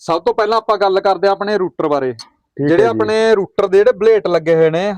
ਸਭ ਤੋਂ ਪਹਿਲਾਂ ਆਪਾਂ ਗੱਲ ਕਰਦੇ ਆ ਆਪਣੇ ਰੂਟਰ ਬਾਰੇ। ਜਿਹੜੇ ਆਪਣੇ ਰੂਟਰ ਦੇ ਜਿਹੜੇ ਬਲੇਟ ਲੱਗੇ ਹੋਏ ਨੇ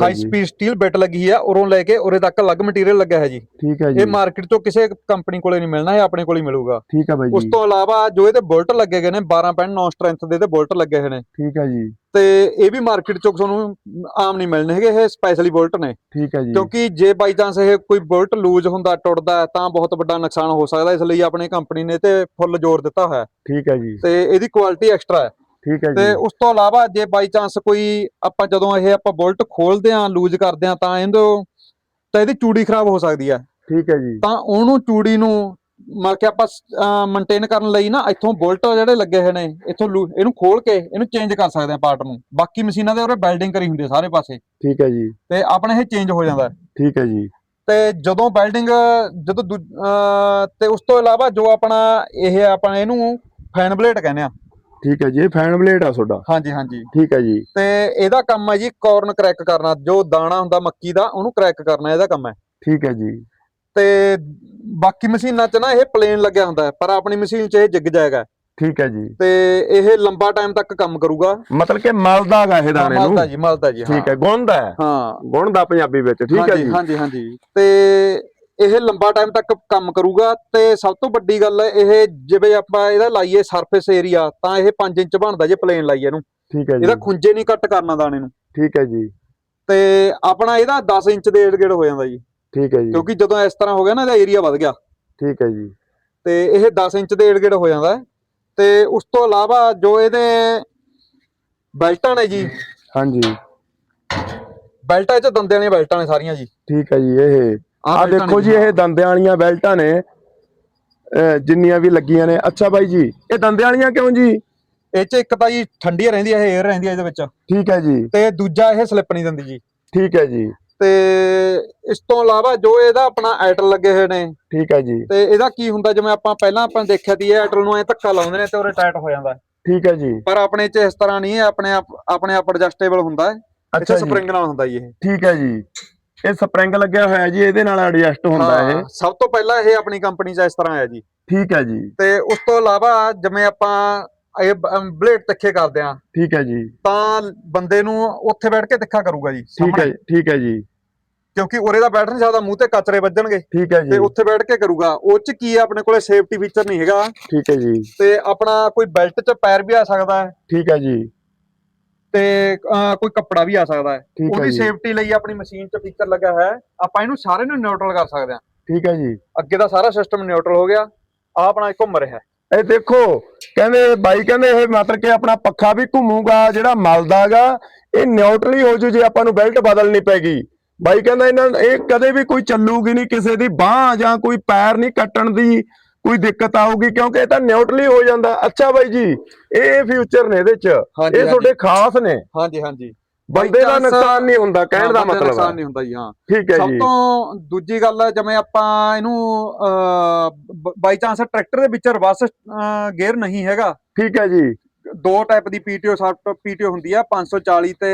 ਹਾਈ ਸਪੀਡ ਸਟੀਲ ਬਿਟ ਲੱਗੀ ਆ ਉਰੋਂ ਲੈ ਕੇ ਉਰੇ ਤੱਕ ਅਲੱਗ ਮਟੀਰੀਅਲ ਲੱਗਾ ਹੈ ਜੀ। ਠੀਕ ਹੈ ਜੀ। ਇਹ ਮਾਰਕੀਟ ਤੋਂ ਕਿਸੇ ਕੰਪਨੀ ਕੋਲੇ ਨਹੀਂ ਮਿਲਣਾ ਇਹ ਆਪਣੇ ਕੋਲ ਹੀ ਮਿਲੂਗਾ। ਠੀਕ ਹੈ ਬਾਈ ਉਸ ਜੀ। ਤੋਂ ਇਲਾਵਾ ਜੋ ਇਹਦੇ ਬੁਲਟ ਲੱਗੇ ਗਏ ਨੇ 12 ਪੈਨ 9 ਸਟਰੈਂਥ ਦੇ ਤੇ ਬੁਲਟ ਲੱਗੇ ਹੋਏ ਨੇ। ਠੀਕ ਹੈ ਜੀ। ਤੇ ਇਹ ਵੀ ਮਾਰਕੀਟ ਚੋਂ ਤੁਹਾਨੂੰ ਆਮ ਨਹੀਂ ਮਿਲਣੇ ਹੈਗੇ ਇਹ ਸਪੈਸ਼ਲੀ ਬੁਲਟ ਨੇ। ਠੀਕ ਹੈ ਜੀ। ਕਿਉਂਕਿ ਜੇ ਬਾਈ ਚਾਂਸ ਇਹ ਕੋਈ ਬੁਲਟ ਲੂਜ਼ ਹੁੰਦਾ ਟੁੱਟਦਾ ਤਾਂ ਬਹੁਤ ਵੱਡਾ ਨੁਕਸਾਨ ਹੋ ਸਕਦਾ ਇਸ ਲਈ ਆਪਣੀ ਕੰਪਨੀ ਨੇ ਤੇ ਫੁੱਲ ਜ਼ੋਰ ਦਿੱਤਾ ਹੋਇਆ। ਠੀਕ ਹੈ ਜੀ। ਤੇ ਇਹਦੀ ਕੁਆਲਿਟੀ ਐਕਸਟਰਾ ਹੈ। ਠੀਕ ਹੈ ਤੇ ਜੀ। ਉਸ ਤੋਂ ਇਲਾਵਾ ਜੇ ਬਾਈ ਚਾਂਸ ਕੋਈ ਆਪਾਂ ਜਦੋਂ ਇਹ ਆਪਾਂ ਬੁਲਟ ਖੋਲਦੇ ਆਂ ਲੂਜ਼ ਕਰਦੇ ਆਂ ਤਾਂ ਇਹਦੋਂ ਤਾਂ ਇਹਦੀ ਚੂੜੀ ਖਰਾਬ ਹੋ ਸਕਦੀ ਹੈ। ਠੀਕ ਹੈ ਜੀ। ਤਾਂ ਉਹਨੂੰ ਚੂੜੀ ਨੂੰ ਮੰਨ ਕੇ ਆਪਾਂ ਮੇਨਟੇਨ ਕਰਨ ਲਈ ਨਾ ਇੱਥੋਂ ਬੁਲਟ ਜਿਹੜੇ ਲੱਗੇ ਹੋਏ ਨੇ ਇੱਥੋਂ ਇਹਨੂੰ ਖੋਲ ਕੇ ਇਹਨੂੰ ਚੇਂਜ ਕਰ ਸਕਦੇ ਆ ਪਾਰਟ ਨੂੰ। ਬਾਕੀ ਮਸ਼ੀਨਾਂ ਦੇ ਉਹਰੇ ਵੈਲਡਿੰਗ ਕਰੀ ਹੁੰਦੀ ਸਾਰੇ ਪਾਸੇ। ਠੀਕ ਹੈ ਜੀ। ਤੇ ਆਪਣੇ ਇਹ ਚੇਂਜ ਹੋ ਜਾਂਦਾ। ਠੀਕ ਹੈ ਜੀ। ਤੇ ਜਦੋਂ ਵੈਲਡਿੰਗ ਜਦੋਂ ਤੇ ਉਸ ਤੋਂ ਇਲਾਵਾ ਜੋ ਆਪਣਾ ਇਹ ਆਪਾਂ ਇਹਨੂੰ ਫੈਨ ਬਲੇਡ ਕਹਿੰਦੇ ਆ ਠੀਕ ਹੈ ਜੀ ਇਹ ਫੈਨ ਬਲੇਡ ਆ ਤੁਹਾਡਾ? ਹਾਂਜੀ ਹਾਂਜੀ। ਠੀਕ ਹੈ ਜੀ। ਤੇ ਇਹਦਾ ਕੰਮ ਹੈ ਜੀ ਕਾਰਨ ਕਰੈਕ ਕਰਨਾ ਜੋ ਦਾਣਾ ਹੁੰਦਾ ਮੱਕੀ ਦਾ ਉਹਨੂੰ ਕਰੈਕ ਕਰਨਾ ਇਹਦਾ ਕੰਮ ਹੈ। ਠੀਕ ਹੈ ਜੀ। ਤੇ ਬਾਕੀ ਮਸ਼ੀਨਾਂ 'ਚ ਨਾ ਇਹ ਪਲੇਨ ਲੱਗਿਆ ਹੁੰਦਾ ਪਰ ਆਪਣੀ ਮਸ਼ੀਨ 'ਚ ਇਹ ਜਿਗ ਜਾਏਗਾ। ਠੀਕ ਹੈ ਜੀ। ਤੇ ਇਹ ਲੰਬਾ ਟਾਈਮ ਤੱਕ ਕੰਮ ਕਰੂਗਾ। ਮਤਲਬ ਕਿ ਮਲਦਾ ਗਾ ਇਹ ਦਾਣੇ ਨੂੰ? ਮਲਦਾ ਜੀ ਮਲਦਾ ਜੀ ਠੀਕ ਹੈ ਗੁੰਦ ਹੈ। ਗੁੰਦ ਪੰਜਾਬੀ ਵਿੱਚ ਠੀਕ ਹੈ ਜੀ। ਹਾਂਜੀ ਹਾਂਜੀ। ਤੇ ਇਹ ਲੰਬਾ ਟਾਈਮ ਤੱਕ ਕੰਮ ਕਰੂਗਾ ਤੇ ਸਭ ਤੋਂ ਵੱਡੀ ਗੱਲ ਇਹ ਜਿਵੇਂ ਆਪਾਂ ਇਹਦਾ ਲਾਈਏ ਸਰਫੇਸ ਏਰੀਆ ਤਾਂ ਇਹ 5 ਇੰਚ ਬਣਦਾ ਜੇ ਪਲੇਨ ਲਾਈਏ ਇਹਨੂੰ। ਠੀਕ ਹੈ ਜੀ। ਇਹਦਾ ਖੁੰਝੇ ਨਹੀਂ ਕੱਟ ਕਰਨਾ ਦਾਣੇ ਨੂੰ। ਠੀਕ ਹੈ ਜੀ। ਤੇ ਆਪਣਾ ਇਹਦਾ 10 ਇੰਚ ਦੇ ਏੜ ਗੇੜ ਹੋ ਜਾਂਦਾ ਜੀ। ਠੀਕ ਹੈ ਜੀ। ਕਿਉਂਕਿ ਜਦੋਂ ਇਸ ਤਰ੍ਹਾਂ ਹੋ ਗਿਆ ਨਾ ਇਹਦਾ ਏਰੀਆ ਵੱਧ ਗਿਆ। ਠੀਕ ਹੈ ਜੀ। ਤੇ ਇਹ 10 ਇੰਚ ਦੇ ਏੜ ਗੇੜ ਹੋ ਜਾਂਦਾ। ਤੇ ਉਸ ਤੋਂ ਇਲਾਵਾ ਜੋ ਇਹਦੇ ਬੈਲਟਾਂ ਨੇ ਜੀ ਹਾਂਜੀ। ਬੈਲਟਾਂ 'ਚ ਦੰਦੇ ਵਾਲੀਆਂ ਬੈਲਟਾਂ ਨੇ ਸਾਰੀਆਂ ਜੀ। ਠੀਕ ਹੈ ਜੀ ਇਹ ਆ ਦੇਖੋ ਜੀ ਇਹ ਦੰਦਿਆਂ ਵਾਲੀਆਂ ਬੈਲਟਾਂ ਨੇ। ਜਿੰਨੀਆਂ ਵੀ ਲੱਗੀਆਂ ਨੇ। ਅੱਛਾ ਬਾਈ ਜੀ ਇਹ ਦੰਦਿਆਂ ਵਾਲੀਆਂ ਕਿਉਂ ਜੀ? ਇਹ 'ਚ ਇੱਕ ਤਾਂ ਜੀ ਠੰਡੀ ਰਹਿੰਦੀ ਹੈ ਇਹ 에ਅਰ ਰਹਿੰਦੀ ਹੈ ਇਹਦੇ ਵਿੱਚ। ਠੀਕ ਹੈ ਜੀ। ਤੇ ਦੂਜਾ ਇਹ ਸਲਿੱਪ ਨਹੀਂ ਦਿੰਦੀ ਜੀ। ਠੀਕ ਹੈ ਜੀ। ਤੇ ਇਸ ਤੋਂ ਇਲਾਵਾ ਜੋ ਇਹਦਾ ਆਪਣਾ ਐਟਲ ਲੱਗੇ ਹੋਏ ਨੇ ਠੀਕ ਹੈ ਜੀ। ਤੇ ਇਹਦਾ ਕੀ ਹੁੰਦਾ ਜਿਵੇਂ ਆਪਾਂ ਪਹਿਲਾਂ ਆਪਾਂ ਦੇਖਿਆ ਸੀ ਇਹ ਐਟਲ ਨੂੰ ਐ ਧੱਕਾ ਲਾਉਂਦੇ ਨੇ ਤੇ ਉਹ ਟਾਈਟ ਹੋ ਜਾਂਦਾ। ਠੀਕ ਹੈ ਜੀ। ਪਰ ਆਪਣੇ 'ਚ ਇਸ ਤਰ੍ਹਾਂ ਨਹੀਂ ਹੈ ਆਪਣੇ ਆਪ ਆਪਣੇ ਆਪ ਐਡਜਸਟੇਬਲ ਹੁੰਦਾ। ਹੈ ਅੱਛਾ ਸਪਰਿੰਗ ਨਾਲ ਹੁੰਦਾ ਜੀ ਇਹ। ਠੀਕ ਹੈ ਜੀ। ਇਹ ਸਪਰਿੰਗ ਲੱਗਿਆ ਹੋਇਆ ਜੀ ਇਹਦੇ ਨਾਲ ਐਡਜਸਟ ਹੁੰਦਾ ਇਹ। ਹਾਂ, ਸਭ ਤੋਂ ਪਹਿਲਾਂ ਇਹ ਆਪਣੀ ਕੰਪਨੀ 'ਚ ਇਸ ਤਰ੍ਹਾਂ ਆਇਆ ਜੀ। ਠੀਕ ਹੈ ਜੀ। ਤੇ ਉਸ ਤੋਂ ਇਲਾਵਾ ਜਿਵੇਂ ਆਪਾਂ ਇਹ ਬਲੇਡ ਤਿੱਖੇ ਕਰਦੇ ਆ ਠੀਕ ਹੈ ਜੀ। ਤਾਂ ਬੰਦੇ ਨੂੰ ਉੱਥੇ ਬੈਠ ਕੇ ਤਿੱਖਾ ਕਰੂਗਾ ਜੀ ਠੀਕ ਹੈ ਠੀਕ ਹੈ ਜੀ। ਕਿਉਂਕਿ ਉਰੇ ਦਾ ਬੈਠ ਨਹੀਂ ਸਕਦਾ ਮੂੰਹ ਤੇ ਕਚਰੇ ਵੱਜਣਗੇ। ਠੀਕ ਹੈ ਤੇ ਜੀ ਉੱਥੇ ਬੈਠ ਕੇ ਕਰੂਗਾ। ਉਹ ਚ ਕੀ ਹੈ ਆਪਣੇ ਕੋਲੇ ਸੇਫਟੀ ਫੀਚਰ ਨਹੀਂ ਹੈਗਾ। ਠੀਕ ਹੈ ਜੀ। ਤੇ ਆਪਣਾ ਕੋਈ ਬੈਲਟ ਚ ਪੈਰ ਵੀ ਆ ਸਕਦਾ ਹੈ। ਠੀਕ ਹੈ ਜੀ। ਤੇ ਅਹ, ਕੋਈ ਕੱਪੜਾ ਵੀ ਆ ਸਕਦਾ ਹੈ। ਠੀਕ ਹੈ ਉਹਦੀ ਜੀ। ਸੇਫਟੀ ਲਈ ਆਪਣੀ ਮਸ਼ੀਨ 'ਚ ਫੀਚਰ ਲੱਗਾ ਹੈ। ਆਪਾਂ ਇਹਨੂੰ ਸਾਰੇ ਨੂੰ ਨਿਊਟਰਲ ਕਰ ਸਕਦੇ ਹਾਂ। ਠੀਕ ਹੈ ਜੀ। ਅੱਗੇ ਦਾ ਸਾਰਾ ਸਿਸਟਮ ਨਿਊਟਰਲ ਹੋ ਗਿਆ। ਆ ਆਪਣਾ ਇਹ ਘੁੰਮ ਰਿਹਾ ਇਹ ਦੇਖੋ ਕਹਿੰਦੇ ਬਾਈ ਕਹਿੰਦੇ ਇਹ ਮਤਲਬ ਕਿ ਆਪਣਾ ਪੱਖਾ ਵੀ ਘੁੰਮੂਗਾ ਜਿਹੜਾ ਮਲਦਾਗਾ ਇਹ ਨਿਊਟਰਲ ਹੀ ਹੋ ਜੂ ਜੇ ਆਪਾਂ ਨੂੰ ਬੈਲਟ ਬਦਲਣੀ ਪੈਗੀ। ਬਾਈ ਕਹਿੰਦਾ ਇਹਨਾਂ ਇਹ ਕਦੇ ਵੀ ਕੋਈ ਚੱਲੂਗੀ ਨਹੀਂ ਕਿਸੇ ਦੀ ਬਾਹ ਜਾਂ ਕੋਈ ਪੈਰ ਨਹੀਂ ਕੱਟਣ ਦੀ। ਕੋਈ ਦਿੱਕਤ ਆਊਗੀ ਕਿਉਂਕਿ ਇਹ ਤਾਂ ਨਿਊਟਰਲ ਹੀ ਜਾਂਦਾ। ਅੱਛਾ ਬਾਈ ਜੀ ਇਹ ਫਿਊਚਰ ਨੇ ਇਹਦੇ ਚ। ਇਹ ਤੁਹਾਡੇ ਖਾਸ ਨੇ। ਹਾਂਜੀ ਹਾਂਜੀ। ਬੰਦੇ ਦਾ ਨੁਕਸਾਨ ਨਹੀਂ ਹੁੰਦਾ ਕਹਿਣ ਦਾ ਹਾਂ, ਮਤਲਬ ਨੁਕਸਾਨ ਨਹੀਂ ਹੁੰਦਾ ਜੀ ਹਾਂ। ਠੀਕ ਹੈ ਸਭ ਜੀ। ਤੋਂ ਦੂਜੀ ਗੱਲ ਜਿਵੇਂ ਆਪਾਂ ਇਹਨੂੰ ਬਾਈ ਚਾਂਸ ਟਰੈਕਟਰ ਦੇ ਵਿੱਚ ਰਿਵਰਸ ਗੇਅਰ ਨਹੀਂ ਹੈਗਾ। ਠੀਕ ਹੈ ਜੀ। ਦੋ ਟਾਈਪ ਦੀ ਪੀਟੀਓ ਸੌਫਟ ਪੀਟੀਓ ਹੁੰਦੀ ਆ 540 ਤੇ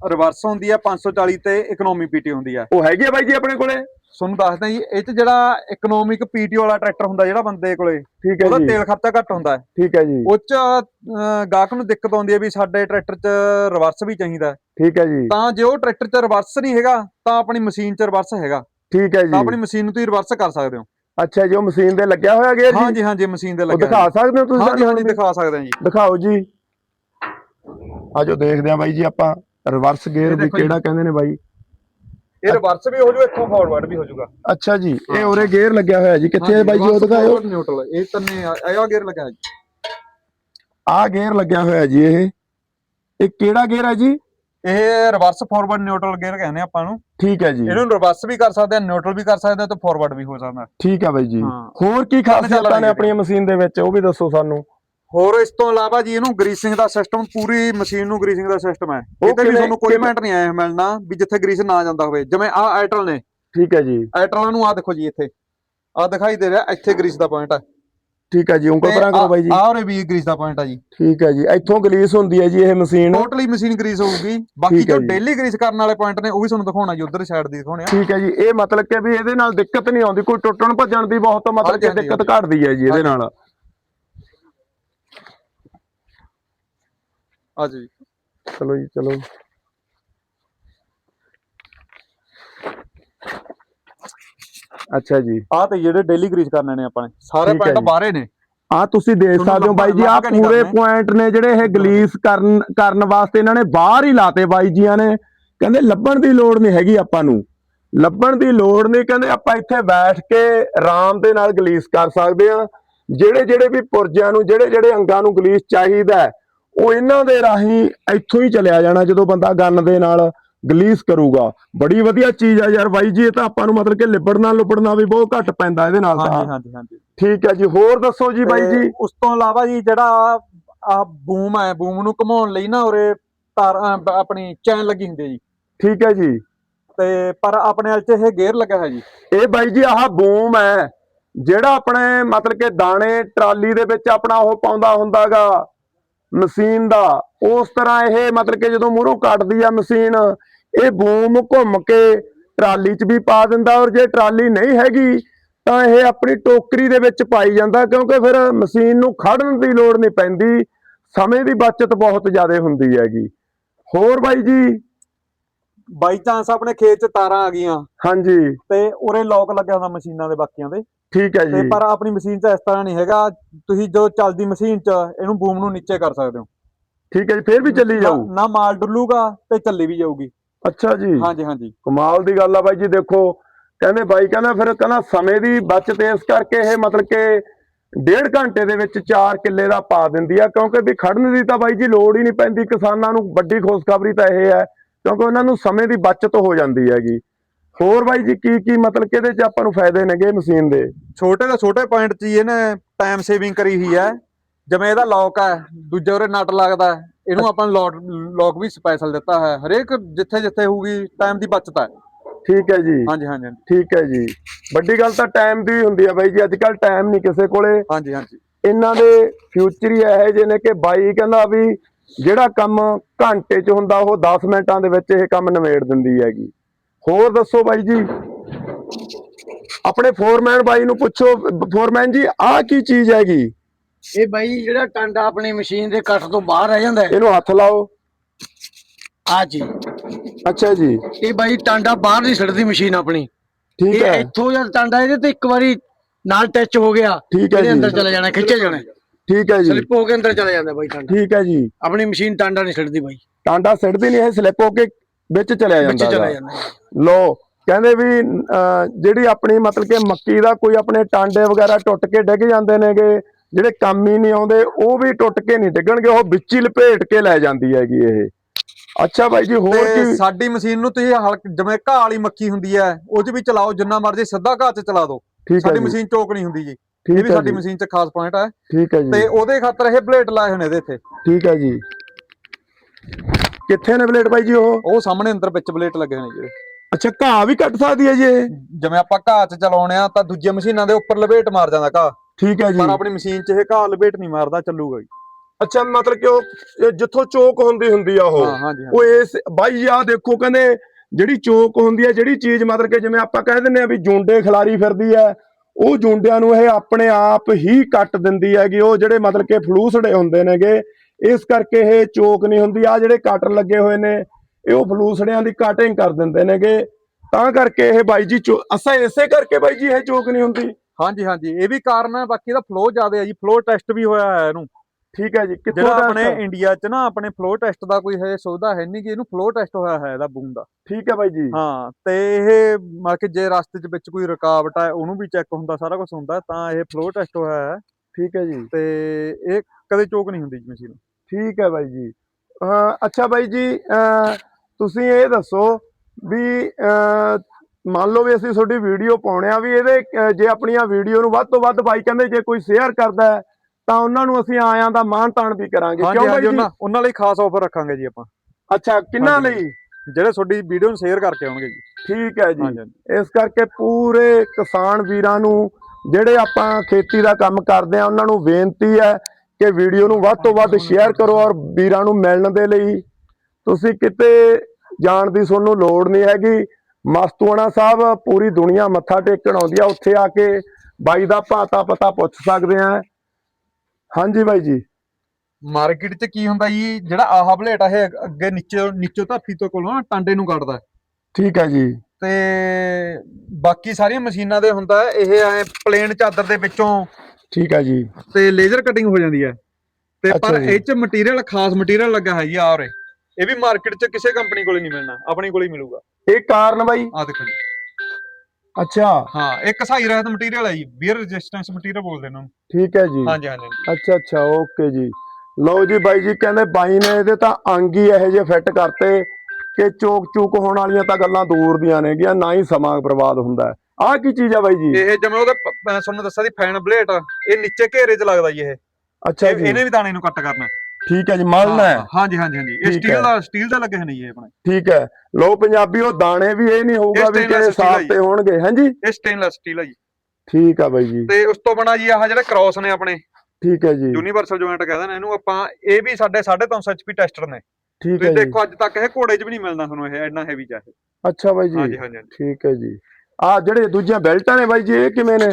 ਰਿਵਰਸ ਹੁੰਦੀ ਆ 540 ਤੇ ਇਕਨੋਮੀ ਪੀਟੀਓ ਹੁੰਦੀ ਆ। ਉਹ ਹੈਗੀ ਆ ਬਾਈ ਜੀ ਆਪਣੇ ਕੋਲੇ? ਤੁਹਾਨੂੰ ਦੱਸਦਾ ਜੀ ਇਹ ਚ ਜਿਹੜਾ ਇਕਨੋਮਿਕ ਪੀਟੀਓ ਵਾਲਾ ਟਰੈਕਟਰ ਹੁੰਦਾ ਜਿਹੜਾ ਬੰਦੇ ਕੋਲੇ ਠੀਕ ਹੈ ਉਹਦਾ ਜੀ। ਤੇਲ ਖਰਚਾ ਘੱਟ ਹੁੰਦਾ ਹੈ। ਠੀਕ ਹੈ ਜੀ। ਉਹ ਚ ਗਾਹਕ ਨੂੰ ਦਿੱਕਤ ਆਉਂਦੀ ਹੈ ਵੀ ਸਾਡੇ ਟਰੈਕਟਰ ਚ ਰਿਵਰਸ ਵੀ ਚਾਹੀਦਾ। ਠੀਕ ਹੈ ਜੀ। ਤਾਂ ਜੇ ਉਹ ਟਰੈਕਟਰ ਚ ਰਿਵਰਸ ਨਹੀਂ ਹੈਗਾ ਤਾਂ ਆਪਣੀ ਮਸ਼ੀਨ ਚ ਰਿਵਰਸ ਹੈਗਾ। ਠੀਕ ਹੈ ਤਾਂ ਆਪਣੀ ਜੀ ਮਸ਼ੀਨ ਨੂੰ ਤੁਸੀਂ ਰਿਵਰਸ ਕਰ ਸਕਦੇ ਹੋ। ਅੱਛਾ ਜੀ ਉਹ ਮਸ਼ੀਨ ਤੇ ਲੱਗਿਆ ਹੋਇਆ ਗੇਅਰ ਜੀ? ਹਾਂਜੀ ਹਾਂਜੀ ਮਸ਼ੀਨ ਦੇ ਲੱਗਿਆ ਦਿਖਾ ਸਕਦੇ ਹੋ ਤੁਸੀਂ ਹਾਂਜੀ ਹਾਂਜੀ ਦਿਖਾ ਸਕਦੇ ਹਾਂ ਜੀ। ਦਿਖਾਓ ਜੀ। ਆਜੋ ਦੇਖਦੇ ਆ ਬਾਈ ਜੀ ਆਪਾਂ ਰਿਵਰਸ ਗੇਅਰ ਵੀ ਜੀ। ਕਿਹੜਾ ਕਹਿੰਦੇ ਨੇ ਬਾਈ। ਇਹ ਰਿਵਰਸ ਵੀ ਹੋ ਜੂ ਇੱਥੋਂ ਫਾਰਵਰਡ ਵੀ ਹੋ ਜਾਊਗਾ ਅੱਛਾ ਜੀ ਇਹ ਉਰੇ ਗੇਅਰ ਲੱਗਿਆ ਹੋਇਆ ਜੀ ਕਿੱਥੇ ਹੈ ਬਾਈ ਜੀ ਉਹ ਦਿਖਾਓ ਨਿਊਟਰਲ ਇਹ ਤੰਨੇ ਆਇਆ ਗੇਅਰ ਲੱਗਾ ਜੀ। ਆਹ ਗੇਅਰ ਲੱਗਿਆ ਹੋਇਆ ਜੀ ਇਹ। ਇਹ ਕਿਹੜਾ ਗੇਅਰ ਹੈ ਜੀ? ਇਹ ਰਿਵਰਸ ਫਾਰਵਰਡ ਨਿਊਟਰਲ ਗੇਅਰ ਕਹਿੰਦੇ ਆ ਆਪਾਂ ਨੂੰ। ਠੀਕ ਹੈ ਜੀ। ਇਹਨੂੰ ਰਿਵਰਸ ਵੀ ਕਰ ਸਕਦੇ ਆ ਨਿਊਟਰਲ ਵੀ ਕਰ ਸਕਦੇ ਆ ਤੇ ਫਾਰਵਰਡ ਵੀ ਹੋ ਸਕਦਾ। ਠੀਕ ਹੈ ਬਾਈ ਜੀ। ਹੋਰ ਕੀ ਖਾਸੀਅਤਾਂ ਨੇ ਰਹੀ ਆਪਣੀਆਂ ਮਸ਼ੀਨ ਦੇ ਵਿੱਚ ਉਹ ਵੀ ਦੱਸੋ ਸਾਨੂੰ। ਹੋਰ ਇਸ ਤੋਂ ਇਲਾਵਾ ਜੀ ਇਹਨੂੰ ਗਰੀਸਿੰਗ ਦਾ ਸਿਸਟਮ ਪੂਰੀ ਮਸ਼ੀਨ ਨੂੰ ਗਰੀਸਿੰਗ ਦਾ ਸਿਸਟਮ ਹੈ। ਕਿਤੇ ਵੀ ਤੁਹਾਨੂੰ ਕੋਈ ਮਿੰਟ ਨਹੀਂ ਆਇਆ ਮਿਲਣਾ ਵੀ ਜਿੱਥੇ ਗਰੀਸ ਨਾ ਜਾਂਦਾ ਹੋਵੇ। ਜਿਵੇਂ ਆ ਐਟਲ ਨੇ। ਠੀਕ ਹੈ ਜੀ। ਐਟਲਾਂ ਨੂੰ ਆ ਦੇਖੋ ਜੀ ਇੱਥੇ। ਆ ਦਿਖਾਈ ਦੇ ਰਿਹਾ ਇੱਥੇ ਗਰੀਸ ਦਾ ਪੁਆਇੰਟ ਹੈ। ਠੀਕ ਹੈ ਜੀ ਉਂਗਲ ਪਰਾਂ ਕਰੋ ਬਾਈ ਜੀ। ਆ ਉਰੇ ਵੀ ਗਰੀਸ ਦਾ ਪੁਆਇੰਟ ਹੈ ਜੀ। ਠੀਕ ਹੈ ਜੀ ਇੱਥੋਂ ਗਲੀਸ ਹੁੰਦੀ ਹੈ ਜੀ ਇਹ ਮਸ਼ੀਨ। ਟੋਟਲੀ ਮਸ਼ੀਨ ਗਰੀਸ ਹੋਊਗੀ। ਬਾਕੀ ਜੋ। ਡੇਲੀ ਗਰੀਸ ਕਰਨ ਵਾਲੇ ਪੁਆਇੰਟ ਨੇ ਉਹ ਵੀ ਤੁਹਾਨੂੰ ਦਿਖਾਉਣਾ ਜੀ ਉਧਰ ਸਾਈਡ ਦੀ ਦਿਖਾਉਣੇ ਆ। ਠੀਕ ਹੈ ਜੀ ਇਹ ਮਤਲਬ ਕਿ ਵੀ ਇਹਦੇ ਨਾਲ ਦਿੱਕਤ ਨਹੀਂ ਆਉਂਦੀ ਕੋਈ ਟੁੱਟਣ ਭੱਜਣ ਦੀ ਬਹੁਤ ਮਤਲਬ ਕਿ ਦਿੱਕਤ ਘਟਦੀ ਹੈ ਜੀ ਇਹਦੇ ਨਾਲ। ਆ ਜੀ। ਚਲੋ ਜੀ ਚਲੋ। ਅੱਛਾ ਜੀ। ਆ ਤੇ ਜਿਹੜੇ ਡੇਲੀ ਗਰੀਸ ਕਰਨੇ ਨੇ ਆਪਾਂ ਨੇ ਸਾਰੇ ਠੀਕ ਹੈ ਪੁਆਇੰਟ ਜੀ। ਬਾਹਰੇ ਨੇ। ਆ ਤੁਸੀਂ ਦੇਖ ਤੁਹਾਨੂੰ ਸਕਦੇ ਹੋ ਬਾਈ ਜੀ ਆ ਲੱਭਾ ਕੇ ਨਹੀਂ ਪੂਰੇ ਕਰਨੇ। ਪੁਆਇੰਟ ਨੇ ਜਿਹੜੇ ਇਹ ਗਲੀਸ ਕਰਨ ਕਰਨ ਵਾਸਤੇ ਇਹਨਾਂ ਨੇ ਬਾਹਰ ਹੀ ਲਾਤੇ ਬਾਈ ਜੀਆਂ ਨੇ। ਕਹਿੰਦੇ ਲੱਭਣ ਦੀ ਲੋੜ ਨਹੀਂ ਹੈਗੀ ਆਪਾਂ ਨੂੰ। ਲੱਭਣ ਦੀ ਲੋੜ ਨਹੀਂ ਕਹਿੰਦੇ ਆਪਾਂ ਇੱਥੇ ਬੈਠ ਕੇ ਆਰਾਮ ਦੇ ਨਾਲ ਗਲੀਸ ਕਰ ਸਕਦੇ ਆ ਜਿਹੜੇ ਜਿਹੜੇ ਵੀ ਪੁਰਜਿਆਂ ਨੂੰ ਜਿਹੜੇ ਜਿਹੜੇ ਅੰਗਾਂ ਨੂੰ ਗਲੀਸ ਚਾਹੀਦਾ ਹੈ, ਉਹ ਇਹਨਾਂ ਦੇ ਰਾਹੀਂ ਇੱਥੋਂ ਹੀ ਚਲਿਆ ਜਾਣਾ ਜਦੋਂ ਬੰਦਾ ਗੰਨ ਦੇ ਨਾਲ ਗਲੀਸ ਕਰੂਗਾ। ਬੜੀ ਵਧੀਆ ਚੀਜ਼ ਆ ਯਾਰ ਬਾਈ ਜੀ ਇਹ ਤਾਂ ਆਪਾਂ ਨੂੰ ਮਤਲਬ ਕਿ ਲਿਬੜਨਾ ਲੁਬੜਨਾ ਵੀ ਬਹੁਤ ਘੱਟ ਪੈਂਦਾ ਇਹਦੇ ਨਾਲ ਹਾਂਜੀ ਤਾਂ। ਹਾਂਜੀ ਹਾਂਜੀ ਠੀਕ ਹੈ ਜੀ ਹੋਰ ਦੱਸੋ ਜੀ ਬਾਈ ਜੀ? ਉਸ ਤੋਂ ਇਲਾਵਾ ਜੀ ਜਿਹੜਾ ਆ ਬੂਮ ਹੈ ਬੂਮ ਨੂੰ ਘਮਾਉਣ ਲਈ ਨਾ ਉਰੇ ਤਾਰ ਆਪਣੀ ਚੈਨ ਲੱਗੀ ਹੁੰਦੀ ਜੀ। ਠੀਕ ਹੈ ਜੀ। ਤੇ ਪਰ ਆਪਣੇ ਵਾਲ 'ਚ ਇਹ ਗੇਅਰ ਲੱਗਾ ਹੈ ਜੀ। ਇਹ ਬਾਈ ਜੀ ਆਹ ਬੂਮ ਹੈ ਜਿਹੜਾ ਆਪਣੇ ਮਤਲਬ ਕਿ ਦਾਣੇ ਟਰਾਲੀ ਦੇ ਵਿੱਚ ਆਪਣਾ ਉਹ ਪਾਉਂਦਾ ਹੁੰਦਾਗਾ। ਮਸ਼ੀਨ ਦਾ। ਉਸ ਤਰ੍ਹਾਂ ਇਹ ਮਤਲਬ ਕਿ ਜਦੋਂ ਮੂਹਰੋਂ ਕੱਟਦੀ ਆ ਮਸ਼ੀਨ ਇਹ ਬੂਮ ਘੁੰਮ ਕੇ ਟਰਾਲੀ 'ਚ ਵੀ ਪਾ ਦਿੰਦਾ ਔਰ ਜੇ ਟਰਾਲੀ ਨਹੀਂ ਹੈਗੀ ਤਾਂ ਇਹ ਆਪਣੀ ਟੋਕਰੀ ਦੇ ਵਿੱਚ ਪਾਈ ਜਾਂਦਾ ਕਿਉਂਕਿ ਫਿਰ ਮਸ਼ੀਨ ਨੂੰ ਖੜਨ ਦੀ ਲੋੜ ਨਹੀਂ ਪੈਂਦੀ ਸਮੇਂ ਦੀ ਬਚਤ ਬਹੁਤ ਜ਼ਿਆਦਾ ਹੁੰਦੀ ਹੈਗੀ। ਹੋਰ ਬਾਈ ਜੀ? ਬਾਈ ਚਾਂਸ ਆਪਣੇ ਖੇਤ 'ਚ ਤਾਰਾਂ ਆ ਗਈਆਂ। ਹਾਂਜੀ। ਤੇ ਉਰੇ ਲੋਕ ਲੱਗਿਆ ਹੁੰਦਾ ਮਸ਼ੀਨਾਂ ਦੇ ਬਾਕੀਆਂ ਦੇ। ਠੀਕ ਹੈ ਤੇ ਜੀ। ਪਰ ਆਪਣੀ ਮਸ਼ੀਨ 'ਚ ਇਸ ਤਰ੍ਹਾਂ ਨਹੀਂ ਹੈਗਾ। ਤੁਸੀਂ ਜੋ ਚੱਲਦੀ ਮਸ਼ੀਨ 'ਚ ਇਹਨੂੰ ਬੂਮ ਨੂੰ ਨੀਚੇ ਕਰ ਸਕਦੇ ਹੋ। ਠੀਕ ਹੈ ਜੀ ਫਿਰ ਵੀ ਚੱਲੀ ਜਾਊ? ਨਾ ਮਾਲ ਡੁੱਲੂਗਾ ਤੇ ਚੱਲੀ ਵੀ ਜਾਊਗੀ। ਅੱਛਾ ਜੀ। ਹਾਂਜੀ ਹਾਂਜੀ। ਕਮਾਲ ਦੀ ਗੱਲ ਆ ਬਾਈ ਜੀ ਦੇਖੋ ਕਹਿੰਦੇ ਬਾਈ ਕਹਿੰਦਾ ਫਿਰ ਕਹਿੰਦਾ ਸਮੇਂ ਦੀ ਬਚਤ ਇਸ ਕਰਕੇ ਇਹ ਮਤਲਬ ਕਿ ਡੇਢ ਘੰਟੇ ਦੇ ਵਿੱਚ 4 ਕਿੱਲੇ ਦਾ ਪਾ ਦਿੰਦੀ ਆ ਕਿਉਂਕਿ ਵੀ ਖੜਨ ਦੀ ਤਾਂ ਬਾਈ ਜੀ ਲੋੜ ਹੀ ਨਹੀਂ ਪੈਂਦੀ। ਕਿਸਾਨਾਂ ਨੂੰ ਵੱਡੀ ਖੁਸ਼ਖਬਰੀ ਤਾਂ ਇਹ ਹੈ ਕਿਉਂਕਿ ਉਹਨਾਂ ਨੂੰ ਸਮੇਂ ਦੀ ਬਚਤ ਹੋ ਜਾਂਦੀ ਹੈਗੀ। ਹੋਰ ਬਾਈ ਜੀ ਕੀ ਕੀ ਮਤਲਬ ਕਿ ਇਹਦੇ ਚ ਆਪਾਂ ਨੂੰ ਫਾਇਦੇ ਨੇਗੇ ਮਸ਼ੀਨ ਦੇ? ਛੋਟੇ ਤੋਂ ਛੋਟੇ ਪੁਆਇੰਟ 'ਚ ਹੀ ਇਹਨੇ ਟਾਈਮ ਸੇਵਿੰਗ ਕਰੀ ਹੋਈ ਹੈ। ਜਿਵੇਂ ਇਹਦਾ ਲੌਕ ਹੈ ਦੂਜੇ ਉਰੇ ਨਟ ਲੱਗਦਾ ਹੈ, ਇਹਨੂੰ ਆਪਾਂ ਲੋਕ ਲੌਕ ਵੀ ਸਪੈਸ਼ਲ ਦਿੱਤਾ ਹੈ। ਹਰੇਕ ਜਿੱਥੇ ਜਿੱਥੇ ਹੋਊਗੀ ਟਾਈਮ ਦੀ ਬਚਤ ਹੈ। ਠੀਕ ਹੈ ਜੀ। ਹਾਂਜੀ ਹਾਂਜੀ ਹਾਂਜੀ, ਠੀਕ ਹੈ ਜੀ। ਵੱਡੀ ਗੱਲ ਤਾਂ ਟਾਈਮ ਦੀ ਹੁੰਦੀ ਆ ਬਾਈ ਜੀ। ਅੱਜ ਕੱਲ ਟਾਈਮ ਨਹੀਂ ਕਿਸੇ ਕੋਲੇ। ਹਾਂਜੀ ਹਾਂਜੀ। ਇਹਨਾਂ ਦੇ ਫਿਊਚਰ ਹੀ ਇਹੋ ਜਿਹੇ ਨੇ ਕਿ ਬਾਈ ਕਹਿੰਦਾ ਵੀ ਜਿਹੜਾ ਕੰਮ ਘੰਟੇ 'ਚ ਹੁੰਦਾ ਉਹ 10 ਮਿੰਟਾਂ ਦੇ ਵਿੱਚ ਇਹ ਕੰਮ ਨਿਬੇੜ ਦਿੰਦੀ ਹੈਗੀ। ਹੋਰ ਦੱਸੋ ਬਾਈ ਜੀ। ਆਪਣੇ ਫੋਰਮੈਨ ਬਾਈ ਨੂੰ ਪੁੱਛੋ। ਫੋਰਮੈਨ ਜੀ ਆਹ ਕੀ ਚੀਜ਼ ਹੈਗੀ? ਇਹ ਬਾਈ ਜਿਹੜਾ ਟਾਂਡਾ ਆਪਣੀ ਮਸ਼ੀਨ ਦੇ ਕੱਟ ਤੋਂ ਬਾਹਰ ਰਹਿ ਜਾਂਦਾ ਇਹਨੂੰ ਹੱਥ ਲਾਓ। ਆ ਜੀ। ਅੱਛਾ ਜੀ। ਇਹ ਬਾਈ ਟਾਂਡਾ ਬਾਹਰ ਨਹੀਂ ਛੱਡਦੀ ਮਸ਼ੀਨ ਆਪਣੀ। ਠੀਕ ਹੈ। ਇੱਥੋਂ ਜਦ ਟਾਂਡਾ ਇਹਦੇ ਤੇ ਇੱਕ ਵਾਰੀ ਨਾਲ ਟੱਚ ਹੋ ਗਿਆ ਇਹਦੇ ਅੰਦਰ ਚਲਾ ਜਾਣਾ ਖਿੱਚਿਆ ਜਾਣਾ। ਠੀਕ ਹੈ ਜੀ। ਸਲਿੱਪ ਹੋ ਕੇ ਅੰਦਰ ਚਲਾ ਜਾਂਦਾ ਬਾਈ ਟਾਂਡਾ। ਠੀਕ ਹੈ ਜੀ। ਆਪਣੀ ਮਸ਼ੀਨ ਟਾਂਡਾ ਨਹੀਂ ਛੱਡਦੀ ਬਾਈ। ਟਾਂਡਾ ਸਿੱਟਦੀ ਨਹੀਂ ਇਹ ਸਲਿੱਪ ਹੋ ਕੇ ਵਿੱਚ ਚਲਿਆ ਵਿੱਚ ਜਾਂਦਾ ਚਲਾ ਗਾ। ਜਾਂਦਾ ਲੋ ਕਹਿੰਦੇ ਵੀ ਅਹ, ਜਿਹੜੀ ਆਪਣੀ ਮਤਲਬ ਕਿ ਮੱਕੀ ਦਾ ਕੋਈ ਆਪਣੇ ਟਾਂਡੇ ਵਗੈਰਾ ਟੁੱਟ ਕੇ ਡਿੱਗ ਜਾਂਦੇ ਨੇਗੇ ਜਿਹੜੇ ਕੰਮ ਹੀ ਨਹੀਂ ਆਉਂਦੇ ਉਹ ਵੀ ਟੁੱਟ ਕੇ ਨਹੀਂ ਡਿੱਗਣਗੇ ਉਹ ਵਿੱਚ ਹੀ ਲਪੇਟ ਕੇ ਲੈ ਜਾਂਦੀ ਹੈਗੀ ਇਹ। ਅੱਛਾ ਬਾਈ ਜੀ ਹੋਰ ਤੇ ਕੀ? ਸਾਡੀ ਮਸ਼ੀਨ ਨੂੰ ਤੁਸੀਂ ਹਲਕ ਜਿਵੇਂ ਘਾਹ ਵਾਲੀ ਮੱਕੀ ਹੁੰਦੀ ਹੈ ਉਹ 'ਚ ਵੀ ਚਲਾਓ ਜਿੰਨਾ ਮਰਜ਼ੀ ਸਿੱਧਾ ਘਾਹ 'ਚ ਚਲਾ ਦਿਓ। ਠੀਕ ਹੈ ਸਾਡੀ ਜੀ। ਮਸ਼ੀਨ ਚੋਕ ਨਹੀਂ ਹੁੰਦੀ ਜੀ। ਇਹ ਠੀਕ ਵੀ ਹੈ ਸਾਡੀ ਜੀ। ਮਸ਼ੀਨ 'ਚ ਖਾਸ ਪੁਆਇੰਟ ਹੈ। ਠੀਕ ਹੈ ਤੇ ਉਹਦੇ ਖਾਤਰ ਇਹ ਬਲੇਡ ਲਾਏ ਹੋਏ ਨੇ ਇਹਦੇ ਇੱਥੇ। ਠੀਕ ਹੈ ਜੀ। ਕਿੱਥੇ ਨੇ ਬਲੇਡ ਬਾਈ ਜੀ ਉਹ? ਉਹ ਸਾਹਮਣੇ ਅੰਦਰ ਵਿੱਚ ਬਲੇਡ ਲੱਗੇ ਨੇ ਜੀ। ਅੱਛਾ ਘਾਹ ਵੀ ਕੱਟ ਸਕਦੀ ਹੈ ਜੀ ਇਹ? ਜਿਵੇਂ ਆਪਾਂ ਘਾਹ 'ਚ ਚਲਾਉਣੇ ਆ ਤਾਂ ਦੂਜੀਆਂ ਮਸ਼ੀਨਾਂ ਦੇ ਉੱਪਰ ਲਪੇਟ ਮਾਰ ਜਾਂਦਾ ਘਾਹ। ਠੀਕ ਹੈ ਜੀ। ਪਰ ਆਪਣੀ ਮਸ਼ੀਨ 'ਚ ਇਹ ਘਾਹ ਲਪੇਟ ਨਹੀਂ ਮਾਰਦਾ ਚੱਲੂਗਾ ਜੀ। ਅੱਛਾ ਮਤਲਬ ਕਿ ਉਹ ਇਹ ਜਿੱਥੋਂ ਚੋਕ ਹੁੰਦੀ ਹੁੰਦੀ ਆ ਉਹ ਹਾਂ ਹਾਂਜੀ ਉਹ ਇਸ ਬਾਈ ਆ ਦੇਖੋ ਕਹਿੰਦੇ ਜਿਹੜੀ ਚੋਕ ਹੁੰਦੀ ਹੈ ਜਿਹੜੀ ਚੀਜ਼ ਮਤਲਬ ਕਿ ਜਿਵੇਂ ਆਪਾਂ ਕਹਿ ਦਿੰਦੇ ਆ ਵੀ ਜੁੰਡੇ ਖਿਲਾਰੀ ਫਿਰਦੀ ਹੈ ਉਹ ਜੁੰਡਿਆਂ ਨੂੰ ਇਹ ਆਪਣੇ ਆਪ ਹੀ ਕੱਟ ਦਿੰਦੀ ਹੈਗੀ ਉਹ ਜਿਹੜੇ ਮਤਲਬ ਕਿ ਫਲੂਸੜੇ ਹੁੰਦੇ ਨੇਗੇ ਇਸ ਕਰਕੇ ਇਹ ਚੋਕ ਨਹੀਂ ਹੁੰਦੀ। ਆ ਜਿਹੜੇ ਕਟਰ ਲੱਗੇ ਹੋਏ ਨੇ ਇਹ ਉਹ ਫਲੂਸੜਿਆਂ ਦੀ ਕਟਿੰਗ ਕਰ ਦਿੰਦੇ ਨੇਗੇ। ਤਾਂ ਕਰਕੇ ਇਹ ਬਾਈ ਜੀ ਅਸਾਂ ਇਸੇ ਕਰਕੇ ਬਾਈ ਜੀ ਇਹ ਚੋਕ ਨਹੀਂ ਹੁੰਦੀ। ਹਾਂਜੀ ਹਾਂਜੀ। ਇਹ ਵੀ ਕਾਰਨ ਹੈ ਬਾਕੀ ਦਾ ਫਲੋ ਜ਼ਿਆਦਾ ਹੈ ਜੀ। ਫਲੋ ਟੈਸਟ ਵੀ ਹੋਇਆ ਹੈ ਇਹਨੂੰ। ਠੀਕ ਹੈ ਜੀ। ਕਿੱਥੋਂ ਦਾ ਆਪਣੇ ਇੰਡੀਆ 'ਚ ਨਾ ਆਪਣੇ ਫਲੋ ਟੈਸਟ ਦਾ ਕੋਈ ਹੈ ਸੁਵਿਧਾ ਹੈ ਨਹੀਂ ਕਿ ਇਹਨੂੰ ਫਲੋ ਟੈਸਟ ਹੋਇਆ ਹੈ ਇਹਦਾ ਬੂਮ ਦਾ। ਠੀਕ ਹੈ ਬਾਈ ਜੀ। ਹਾਂ ਤੇ ਇਹ ਮਤਲਬ ਕਿ ਜੇ ਰਸਤੇ 'ਚ ਵਿੱਚ ਕੋਈ ਰੁਕਾਵਟ ਹੈ ਉਹਨੂੰ ਵੀ ਚੈੱਕ ਹੁੰਦਾ ਸਾਰਾ ਕੁਝ ਹੁੰਦਾ ਤਾਂ ਇਹ ਫਲੋ ਟੈਸਟ ਹੋਇਆ ਹੈ ਠੀਕ ਹੈ ਜੀ। ਤੇ ਇਹ ਕਦੇ ਚੋਕ ਨਹੀਂ ਹੁੰਦੀ ਜੀ ਮਸ਼ੀਨ ਠੀਕ ਹੈ ਬਾਈ ਜੀ। ਅੱਛਾ ਬਾਈ ਜੀ ਤੁਸੀਂ ਇਹ ਦੱਸੋ ਵੀ ਮੰਨ ਲਓ ਵੀ ਅਸੀਂ ਤੁਹਾਡੀ ਵੀਡੀਓ ਪਾਉਣੇ ਆ ਵੀ ਇਹਦੇ ਜੇ ਆਪਣੀਆਂ ਵੀਡੀਓ ਨੂੰ ਵੱਧ ਤੋਂ ਵੱਧ ਬਾਈ ਕਹਿੰਦੇ ਜੇ ਕੋਈ ਸ਼ੇਅਰ ਕਰਦਾ ਹੈ, ਤਾਂ ਉਹਨਾਂ ਨੂੰ ਅਸੀਂ ਆਇਆਂ ਦਾ ਮਾਣ ਤਾਣ ਵੀ ਕਰਾਂਗੇ। ਕਿਉਂ ਬਾਈ ਜੀ? ਉਹਨਾਂ ਲਈ ਖਾਸ ਆਫਰ ਰੱਖਾਂਗੇ ਜੀ ਆਪਾਂ। ਅੱਛਾ ਕਿੰਨਾ। ਲਈ? ਜਿਹੜੇ ਤੁਹਾਡੀ ਵੀਡੀਓ ਨੂੰ ਸ਼ੇਅਰ ਕਰਕੇ ਆਉਣਗੇ ਜੀ। ਠੀਕ ਹੈ ਜੀ। ਇਸ ਕਰਕੇ ਪੂਰੇ ਕਿਸਾਨ ਵੀਰਾਂ ਨੂੰ ਜਿਹੜੇ ਆਪਾਂ ਖੇਤੀ ਦਾ ਕੰਮ ਕਰਦੇ ਆ ਉਹਨਾਂ ਨੂੰ ਬੇਨਤੀ ਹੈ ਕਿ ਵੀਡੀਓ ਨੂੰ ਵੱਧ ਤੋਂ ਵੱਧ ਸ਼ੇਅਰ ਕਰੋ ਔਰ ਵੀਰਾਂ ਨੂੰ ਮਿਲਣ ਦੇ ਲਈ। ਤੁਸੀਂ ਕਿਤੇ ਜਾਣ ਦੀ ਤੁਹਾਨੂੰ ਲੋੜ ਨਹੀਂ ਹੈਗੀ। ਮਸਤੂਆਣਾ ਸਾਹਿਬ ਪੂਰੀ ਦੁਨੀਆ ਮੱਥਾ ਟੇਕਣ ਆਉਂਦੀ ਆ। ਉੱਥੇ ਆ ਕੇ ਬਾਈ ਦਾ ਭਾਤਾ ਪਤਾ ਪੁੱਛ ਸਕਦੇ ਆ। ਹਾਂਜੀ ਬਾਈ ਜੀ। ਮਾਰਕੀਟ 'ਚ ਕੀ ਹੁੰਦਾ ਜੀ? ਜਿਹੜਾ ਆਹ ਬਲੇਟ ਆ ਇਹ ਅੱਗੇ ਨੀਚੇ ਨੀਚੇ ਧਰਤੀ ਤੋਂ ਕੋਲੋਂ ਟਾਂਡੇ ਨੂੰ ਕੱਟਦਾ ਠੀਕ ਹੈ ਜੀ। ਤੇ ਬਾਕੀ ਸਾਰੀਆਂ ਮਸ਼ੀਨਾਂ ਦੇ ਹੁੰਦਾ ਇਹ ਐ ਪਲੇਨ ਚਾਦਰ ਦੇ ਵਿੱਚੋਂ ਠੀਕ ਹੈ ਜੀ। ਤੇ ਲੇਜ਼ਰ ਕਟਿੰਗ ਹੋ ਜਾਂਦੀ ਹੈ। ਤੇ ਪਰ। ਇਹ 'ਚ ਮਟੀਰੀਅਲ ਖਾਸ ਮਟੀਰੀਅਲ ਲੱਗਾ ਹੈ ਜੀ ਆ ਉਰੇ। ਇਹ ਵੀ ਮਾਰਕੀਟ 'ਚ ਕਿਸੇ ਕੰਪਨੀ ਕੋਲੇ ਨਹੀਂ ਮਿਲਣਾ ਆਪਣੀ ਕੋਲੇ ਹੀ ਮਿਲੂਗਾ। ਇਹ ਕਾਰਨ ਬਾਈ? ਆ ਦੇਖੋ ਜੀ। ਅੱਛਾ। ਹਾਂ ਇਹ ਘਸਾਈ ਰਹਿਤ ਮਟੀਰੀਅਲ ਹੈ ਜੀ ਵੀਅਰ ਰੈਜ਼ਿਸਟੈਂਸ ਮਟੀਰੀਅਲ ਬੋਲਦੇ ਨੇ ਠੀਕ ਹੈ ਜੀ। ਹਾਂਜੀ ਹਾਂਜੀ ਹਾਂਜੀ। ਅੱਛਾ ਅੱਛਾ ਓਕੇ ਜੀ। ਲਓ ਜੀ ਬਾਈ ਜੀ ਕਹਿੰਦੇ ਬਾਈ ਨੇ ਇਹਦੇ ਤਾਂ ਅੰਗ ਹੀ ਇਹੋ ਜਿਹੇ ਫਿੱਟ ਕਰਤੇ ਕਿ ਚੋਕ ਚੂਕ ਹੋਣ ਵਾਲੀਆਂ ਤਾਂ ਗੱਲਾਂ ਦੂਰ ਦੀਆਂ ਨੇਗੀਆਂ ਨਾ ਹੀ ਸਮਾਂ ਬਰਬਾਦ ਹੁੰਦਾ ਹੈ। ਆਹ ਕੀ ਚੀਜ਼ ਆ ਬਾਈ ਜੀ? ਇਹ ਜਿਵੇਂ ਉਹਦੇ ਪ- ਮੈਂ ਤੁਹਾਨੂੰ ਦੱਸਿਆ ਸੀ ਫੈਨ ਬਲੇਟ ਇਹ ਨੀਚੇ ਘੇਰੇ 'ਚ ਲੱਗਦਾ ਜੀ ਇਹ। ਅੱਛਾ ਇਹ- ਜੀ। ਇਹਨੇ ਵੀ ਦਾਣੇ ਨੂੰ ਕੱਟ ਕਰਨਾ। ਠੀਕ ਹੈ ਜੀ ਮਲਣਾ ਹੈ। ਹਾਂਜੀ ਹਾਂਜੀ ਹਾਂਜੀ। ਇਹ ਠੀਕ ਸਟੀਲ। ਦਾ ਸਟੀਲ ਦਾ ਲੱਗੇ ਹੋਏ ਨੇ ਜੀ ਇਹ ਆਪਣੇ। ਠੀਕ ਹੈ। ਲੋ ਪੰਜਾਬੀਓ ਦਾਣੇ ਵੀ ਇਹ ਨਹੀਂ ਹੋਊਗਾ ਵੀ stainless ਕਿਹੜੇ steel ਆ ਸਾਫ਼ ਜੀ। ਤੇ ਹੋਣਗੇ ਹਾਂਜੀ? ਇਹ ਸਟੇਨਲੈਸ ਸਟੀਲ ਹੈ ਜੀ। ਠੀਕ ਆ ਬਾਈ ਜੀ। ਤੇ ਉਸ ਤੋਂ ਬਣਾ ਜੀ ਆਹ ਜਿਹੜੇ ਕ੍ਰਾਸ ਨੇ ਆਪਣੇ। ਠੀਕ ਹੈ ਜੀ। ਯੂਨੀਵਰਸਲ ਜੁਆਇੰਟ ਕਹਿੰਦੇ ਨੇ ਇਹਨੂੰ ਆਪਾਂ ਇਹ ਵੀ ਸਾਡੇ 350 ਐਚਪੀ ਟੈਸਟਰ ਨੇ। ਠੀਕ ਹੈ ਤੁਸੀਂ ਜੀ। ਦੇਖੋ ਅੱਜ ਤੱਕ ਇਹ ਘੋੜੇ 'ਚ ਵੀ ਨਹੀਂ ਮਿਲਣਾ ਤੁਹਾਨੂੰ ਇਹ ਇੰਨਾ ਹੈਵੀ ਚਾਹੇ ਅੱਛਾ ਬਾਈ ਜੀ। ਹਾਂਜੀ ਹਾਂਜੀ ਹਾਂਜੀ। ਠੀਕ ਹੈ ਜੀ। ਆ ਜਿਹੜੇ ਦੂਜੀਆਂ ਬੈਲਟਾਂ ਨੇ ਬਾਈ ਜੀ ਇਹ ਕਿਵੇਂ ਨੇ?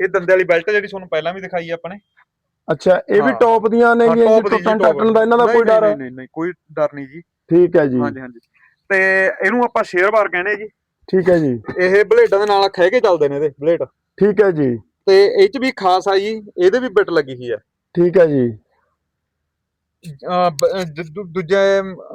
ਇਹ ਦੰਦੇ ਵਾਲੀ ਬੈਲਟ ਜਿਹੜੀ ਤੁਹਾਨੂੰ ਪਹਿਲਾਂ ਵੀ ਦਿਖਾਈ ਆ ਆਪਣੇ ਅੱਛਾ ਇਹ ਵੀ। ਟੌਪ ਦੀਆਂ ਨੇ ਜੀ ਟੁੱਟਣ ਟੱਟਣ ਦਾ ਇਹਨਾਂ ਦਾ ਕੋਈ ਡਰ? ਨਹੀਂ ਨਹੀਂ ਨਹੀਂ ਕੋਈ ਡਰ ਨਹੀਂ ਜੀ। ਠੀਕ ਹੈ ਜੀ। ਹਾਂਜੀ ਹਾਂਜੀ। ਤੇ ਇਹਨੂੰ ਆਪਾਂ ਸ਼ੇਅਰ ਬਾਰ ਕਹਿੰਦੇ ਜੀ। ਠੀਕ ਹੈ ਜੀ। ਇਹ ਬਲੇਡਾਂ ਦੇ ਨਾਲ ਖਹਿ ਕੇ ਚੱਲਦੇ ਨੇ ਇਹਦੇ ਬਲੇਡ। ਠੀਕ ਹੈ ਜੀ। ਤੇ ਇਹ 'ਚ ਵੀ ਖਾਸ ਆ ਜੀ ਇਹਦੇ ਵੀ ਬਿਟ ਲੱਗੀ ਹੋਈ ਆ। ਠੀਕ ਹੈ ਜੀ। ਅਹ ਬ- ਦੂ- ਦੂਜੇ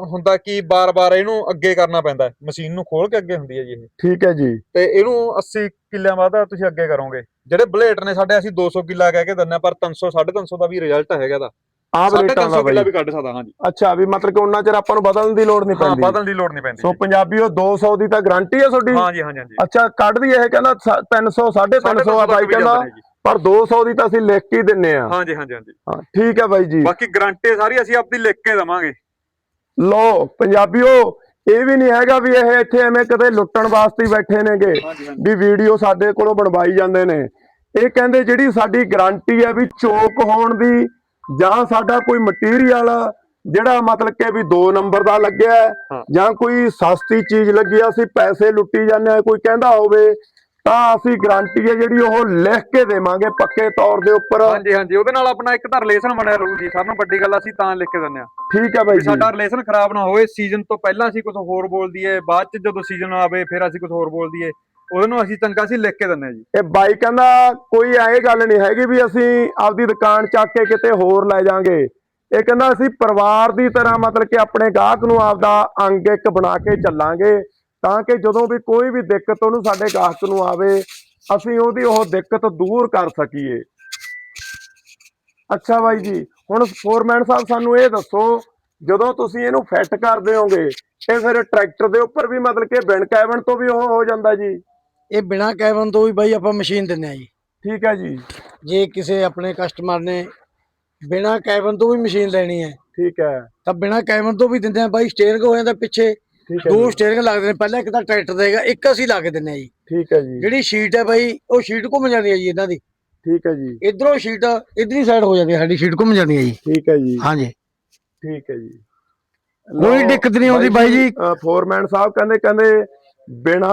ਹੁੰਦਾ ਕਿ ਬਾਰ-ਬਾਰ ਇਹਨੂੰ ਅੱਗੇ ਕਰਨਾ ਪੈਂਦਾ ਮਸ਼ੀਨ ਨੂੰ ਖੋਲ ਕੇ ਅੱਗੇ ਹੁੰਦੀ ਹੈ ਜੀ ਇਹ। ਠੀਕ ਹੈ ਜੀ। ਤੇ ਇਹਨੂੰ 80 ਕਿੱਲਿਆਂ ਬਾਅਦ ਤੁਸੀਂ ਅੱਗੇ ਕਰੋਗੇ। ਜਿਹੜੇ ਬਲੇਟ ਨੇ ਸਾਡੇ ਅਸੀਂ 200 ਕਿੱਲਾ ਕਹਿ ਕੇ ਦਿੰਦੇ ਹਾਂ, ਪਰ 300 350 ਦਾ ਵੀ ਰਿਜ਼ਲਟ ਹੈਗਾ ਦਾ ਆਹ ਬਲੇਟਾਂ ਦਾ 350 ਕਿੱਲਾ ਬਾਈ। ਵੀ ਕੱਢ ਸਕਦਾ ਹਾਂਜੀ ਅੱਛਾ ਵੀ ਮਤਲਬ ਕਿ ਉਹਨਾਂ ਚਿਰ ਆਪਾਂ ਨੂੰ ਬਦਲਣ ਦੀ ਲੋੜ ਨਹੀਂ ਹਾਂ ਪੈਂਦੀ। ਬਦਲਣ ਦੀ ਲੋੜ ਨਹੀਂ ਪੈਂਦੀ ਸੋ ਪੰਜਾਬੀਓ 200 ਦੀ ਤਾਂ ਗਾਰੰਟੀ ਹੈ ਤੁਹਾਡੀ? ਹਾਂਜੀ ਹਾਂਜੀ ਹਾਂਜੀ ਅੱਛਾ ਕੱਢਦੀ ਇਹ ਕਹਿੰਦਾ 300 350 ਆ ਬਾਈ ਕਹਿੰਦਾ। ਪਰ 200 ਦੀ ਤਾਂ ਅਸੀਂ ਲਿਖ ਕੇ ਹੀ ਦਿੰਨੇ ਆ। ਹਾਂਜੀ ਹਾਂਜੀ ਹਾਂਜੀ। ਹਾਂ ਠੀਕ ਹੈ ਬਾਈ ਜੀ। ਬਾਕੀ ਗਾਰੰਟੀ ਸਾਰੀ ਅਸੀਂ ਆਪਦੀ ਲਿਖ ਕੇ ਦਵਾਂਗੇ। ਲੋ ਪੰਜਾਬੀਓ ਇਹ ਵੀ ਨਹੀਂ ਹੈਗਾ ਵੀ ਇਹ ਇੱਥੇ ਐਵੇਂ ਕਦੇ ਲੁੱਟਣ ਵਾਸਤੇ ਹੀ ਬੈਠੇ ਨੇਗੇ ਵੀ ਵੀਡੀਓ ਸਾਡੇ ਕੋਲੋਂ ਬਣਵਾਈ ਜਾਂਦੇ ਨੇ। ਇਹ ਕਹਿੰਦੇ ਜਿਹੜੀ ਸਾਡੀ ਗਾਰੰਟੀ ਹੈ ਵੀ ਚੋਕ ਹੋਣ ਦੀ ਜਾਂ ਸਾਡਾ ਕੋਈ ਮਟੀਰੀਅਲ ਜਿਹੜਾ ਮਤਲਬ ਕਿ ਵੀ 2 ਨੰਬਰ ਦਾ ਲੱਗਿਆ। ਜਾਂ ਕੋਈ ਸਸਤੀ ਚੀਜ਼ ਲੱਗੀ ਆ ਅਸੀਂ ਪੈਸੇ ਲੁੱਟੀ ਜਾਂਦੇ ਆ ਕੋਈ ਕਹਿੰਦਾ ਹੋਵੇ ਤਾਂ ਅਸੀਂ ਗਾਰੰਟੀ ਹੈ ਜਿਹੜੀ ਉਹ ਲਿਖ ਕੇ ਦੇਵਾਂਗੇ ਪੱਕੇ ਤੌਰ ਦੇ ਉੱਪਰ। ਹਾਂਜੀ ਹਾਂਜੀ ਉਹਦੇ ਨਾਲ ਆਪਣਾ ਇੱਕ ਤਾਂ ਰਿਲੇਸ਼ਨ ਬਣਿਆ ਰਹੂ ਜੀ ਨੂੰ ਵੱਡੀ ਗੱਲ ਅਸੀਂ ਤਾਂ ਲਿਖ ਕੇ ਦਿੰਦੇ ਆ ਠੀਕ ਹੈ ਬਾਈ ਜੀ ਸਾਡਾ ਰਿਲੇਸ਼ਨ ਖਰਾਬ ਨਾ ਹੋਵੇ ਸੀਜ਼ਨ ਤੋਂ ਪਹਿਲਾਂ ਅਸੀਂ ਕੁਝ ਹੋਰ ਬੋਲ ਦਈਏ ਬਾਅਦ ਚ ਜਦੋਂ ਸੀਜ਼ਨ ਆਵੇ ਫਿਰ ਅਸੀਂ ਕੁਝ ਹੋਰ ਬੋਲ ਦਈਏ ਉਹਦੇ ਨੂੰ ਅਸੀਂ ਚੰਗਾ ਅਸੀਂ ਲਿਖ ਕੇ ਦਿੰਦੇ ਆ ਜੀ। ਇਹ ਬਾਈ ਕਹਿੰਦਾ ਕੋਈ ਇਹ ਗੱਲ ਨਹੀਂ ਹੈਗੀ ਵੀ ਅਸੀਂ ਆਪਦੀ ਦੁਕਾਨ ਚੱਕ ਕੇ ਕਿਤੇ ਹੋਰ ਲੈ ਜਾਾਂਗੇ। ਇਹ ਕਹਿੰਦਾ ਅਸੀਂ ਪਰਿਵਾਰ ਦੀ ਤਰ੍ਹਾਂ ਮਤਲਬ ਕਿ ਆਪਣੇ ਗਾਹਕ ਨੂੰ ਆਪਦਾ ਅੰਗ ਇੱਕ ਬਣਾ ਕੇ ਚੱਲਾਂਗੇ। ਤਾਂ ਕਿ ਜਦੋਂ ਵੀ ਕੋਈ ਵੀ ਦਿੱਕਤ ਉਹਨੂੰ ਸਾਡੇ ਗਾਹਕ ਨੂੰ ਆਵੇ ਅਸੀਂ ਉਹਦੀ ਉਹ ਦਿੱਕਤ ਦੂਰ ਕਰ ਸਕੀਏ। ਅੱਛਾ ਬਾਈ ਜੀ ਹੁਣ ਫੋਰਮੈਨ ਸਾਹਿਬ ਸਾਨੂੰ ਇਹ ਦੱਸੋ ਜਦੋਂ ਤੁਸੀਂ ਇਹਨੂੰ ਫਿੱਟ ਕਰਦੇ ਹੋਗੇ ਇਹ ਫਿਰ ਟਰੈਕਟਰ ਦੇ ਉੱਪਰ ਵੀ ਮਤਲਬ ਕਿ ਬਿਨ ਕੈਬਨ ਤੋਂ ਵੀ ਉਹ ਹੋ ਜਾਂਦਾ ਜੀ? ਇਹ ਬਿਨਾ ਕੈਬਨ ਤੋਂ ਵੀ ਬਾਈ ਆਪਾਂ ਮਸ਼ੀਨ ਦਿੰਨੇ ਆ ਜੀ। ਠੀਕ ਹੈ ਜੀ। ਜੇ ਕਿਸੇ ਆਪਣੇ ਕਸਟਮਰ ਨੇ ਬਿਨਾ ਕੈਬਨ ਤੋਂ ਵੀ ਮਸ਼ੀਨ ਲੈਣੀ ਹੈ ਠੀਕ ਹੈ। ਤਾਂ ਬਿਨਾ ਕੈਬਨ ਤੋਂ ਵੀ ਦਿੰਦੇ ਆ ਬਾਈ ਸਟੀਅਰਿੰਗ ਹੋ ਜਾਂਦਾ ਪਿੱਛੇ। ਠੀਕ ਹੈ ਦੋ ਸਟੀਅਰਿੰਗ ਲੱਗਦੇ ਨੇ ਪਹਿਲਾਂ ਇੱਕ ਤਾਂ ਟਰੈਕਟਰ ਦੇਗਾ ਇੱਕ ਅਸੀਂ ਲਾ ਕੇ ਦਿੰਨੇ ਆ ਜੀ। ਠੀਕ ਹੈ ਜੀ। ਜਿਹੜੀ ਸ਼ੀਟ ਹੈ ਬਾਈ ਉਹ ਸ਼ੀਟ ਘੁੰਮ ਜਾਂਦੀ ਹੈ ਜੀ ਇਹਨਾਂ ਦੀ। ਠੀਕ ਹੈ ਜੀ। ਇਧਰੋਂ ਸ਼ੀਟ ਇਧਰਲੀ ਸਾਈਡ ਹੋ ਜਾਂਦੀ ਹੈ ਸਾਡੀ ਸ਼ੀਟ ਘੁੰਮ ਜਾਂਦੀ ਹੈ ਜੀ। ਠੀਕ ਹੈ ਜੀ। ਹਾਂਜੀ। ਠੀਕ ਹੈ ਜੀ। ਕੋਈ ਦਿੱਕਤ ਨਹੀਂ ਆਉਂਦੀ ਬਾਈ ਜੀ ਫੋਰਮੈਨ ਸਾਹਿਬ ਕਹਿੰਦੇ ਕਹਿੰਦੇ ਬਿਨਾ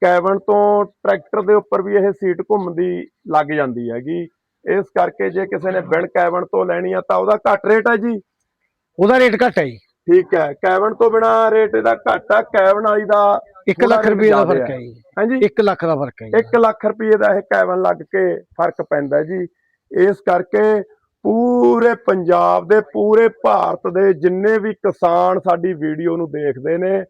ਕੈਬਨ ਤੋਂ ਟਰੈਕਟਰ ਦੇ ਉੱਪਰ ਵੀ ਇਹ ਸੀਟ ਘੁੰਮਦੀ ਲੱਗ ਜਾਂਦੀ ਹੈਗੀ। ਇਸ ਕਰਕੇ ਜੇ ਕਿਸੇ ਨੇ ਬਿਨ ਕੈਬਨ ਤੋਂ ਲੈਣੀ ਆ ਤਾਂ ਉਹਦਾ ਘੱਟ ਰੇਟ ਹੈ ਜੀ। ਉਹਦਾ ਰੇਟ ਘੱਟ ਹੈ ਜੀ। ਠੀਕ ਹੈ ਕੈਬਨ ਤੋਂ ਬਿਨਾ ਰੇਟ ਇਹਦਾ ਘੱਟ ਆ ਕੈਬਨ ਵਾਲੀ ਦਾ 1 ਥੋੜ੍ਹਾ ਲੱਖ ਰੁਪਏ ਦਾ ਫ਼ਰਕ ਹੈ। ਜੀ। ਹਾਂਜੀ? 1 ਲੱਖ ਦਾ ਫ਼ਰਕ ਹੈ ਜੀ। 1 ਲੱਖ ਰੁਪਏ ਦਾ ਇਹ ਕੈਬਨ ਲੱਗ ਕੇ ਫ਼ਰਕ ਪੈਂਦਾ ਜੀ। ਇਸ ਕਰਕੇ ਪੂਰੇ ਪੰਜਾਬ ਦੇ ਪੂਰੇ ਭਾਰਤ ਦੇ ਜਿੰਨੇ ਵੀ ਕਿਸਾਨ ਸਾਡੀ ਵੀਡੀਓ ਨੂੰ ਦੇਖਦੇ ਨੇ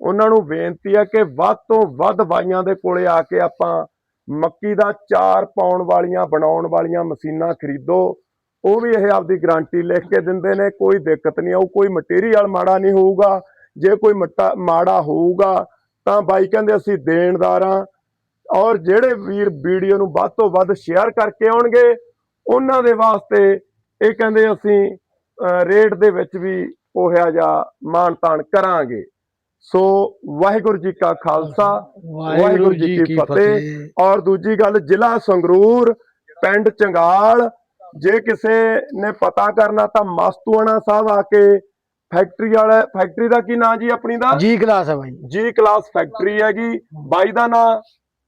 ਉਹਨਾਂ ਨੂੰ ਬੇਨਤੀ ਹੈ ਕਿ ਵੱਧ ਤੋਂ ਵੱਧ ਬਾਈਆਂ ਦੇ ਕੋਲੇ ਆ ਕੇ ਆਪਾਂ ਮੱਕੀ ਦਾ ਚਾਰ ਪਾਉਣ ਵਾਲੀਆਂ ਬਣਾਉਣ ਵਾਲੀਆਂ ਮਸ਼ੀਨਾਂ ਖਰੀਦੋ। ਉਹ ਵੀ ਇਹ ਆਪਦੀ ਗਾਰੰਟੀ ਲਿਖ ਕੇ ਦਿੰਦੇ ਨੇ ਕੋਈ ਦਿੱਕਤ ਨਹੀਂ ਆਊ ਕੋਈ ਮਟੀਰੀਅਲ ਮਾੜਾ ਨਹੀਂ ਹੋਊਗਾ। ਜੇ ਕੋਈ ਮਟਾ- ਮਾੜਾ ਹੋਊਗਾ ਤਾਂ ਬਾਈ ਕਹਿੰਦੇ ਅਸੀਂ ਦੇਣਦਾਰ ਔਰ ਜਿਹੜੇ ਵੀਰ ਵੀਡੀਓ ਨੂੰ ਵੱਧ ਤੋਂ ਵੱਧ ਸ਼ੇਅਰ ਕਰਕੇ ਆਉਣਗੇ ਉਹਨਾਂ ਦੇ ਵਾਸਤੇ ਇਹ ਕਹਿੰਦੇ ਅਸੀਂ ਰੇਟ ਦੇ ਵਿੱਚ ਵੀ ਉਹਿਆ ਜਿਹਾ ਮਾਣ ਤਾਣ ਕਰਾਂਗੇ। ਸੋ ਵਾਹਿਗੁਰੂ ਜੀ ਕਾ ਖਾਲਸਾ ਵਾਹਿਗੁਰੂ ਜੀ ਕੀ ਫਤਿਹ। ਔਰ ਦੂਜੀ ਗੱਲ ਜ਼ਿਲ੍ਹਾ ਸੰਗਰੂਰ ਪਿੰਡ ਚੰਗਾਲ ਜੇ ਕਿਸੇ ਨੇ ਪਤਾ ਕਰਨਾ ਤਾਂ ਮਸਤੂਆਣਾ ਸਾਹਿਬ ਆ ਕੇ ਫੈਕਟਰੀ ਵਾਲਾ ਫੈਕਟਰੀ ਦਾ ਕੀ ਨਾਂ ਜੀ ਆਪਣੀ ਦਾ? ਜੀ ਕਲਾਸ ਹੈ ਬਾਈ। ਜੀ ਕਲਾਸ ਫੈਕਟਰੀ ਹੈਗੀ। ਬਾਈ ਦਾ ਨਾਂ?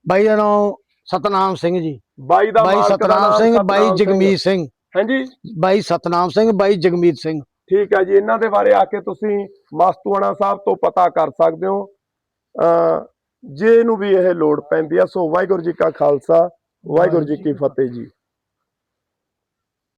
ਬਾਈ ਦਾ ਨਾਮ ਸਤਨਾਮ ਸਿੰਘ ਜੀ। ਬਾਈ ਦਾ ਬਾਈ ਸਤਨਾਮ ਨਾਮ ਸਿੰਘ ਬਾਈ। ਜਗਮੀਤ ਸਿੰਘ। ਹਾਂਜੀ? ਬਾਈ ਸਤਨਾਮ ਸਿੰਘ ਬਾਈ ਜਗਮੀਤ ਸਿੰਘ। ਠੀਕ ਹੈ ਜੀ ਇਹਨਾਂ ਦੇ ਬਾਰੇ ਆ ਕੇ ਤੁਸੀਂ ਮਸਤੂਆਣਾ ਸਾਹਿਬ ਤੋਂ ਪਤਾ ਕਰ ਸਕਦੇ ਹੋ। ਅ ਜੇ ਨੂੰ ਵੀ ਇਹ ਲੋੜ ਪੈਂਦੀ ਆ ਸੋ ਵਾਹਿਗੁਰੂ ਜੀ ਕਾ ਖਾਲਸਾ ਵਾਹਿਗੁਰੂ ਜੀ ਕੀ ਫਤਿਹ ਜੀ।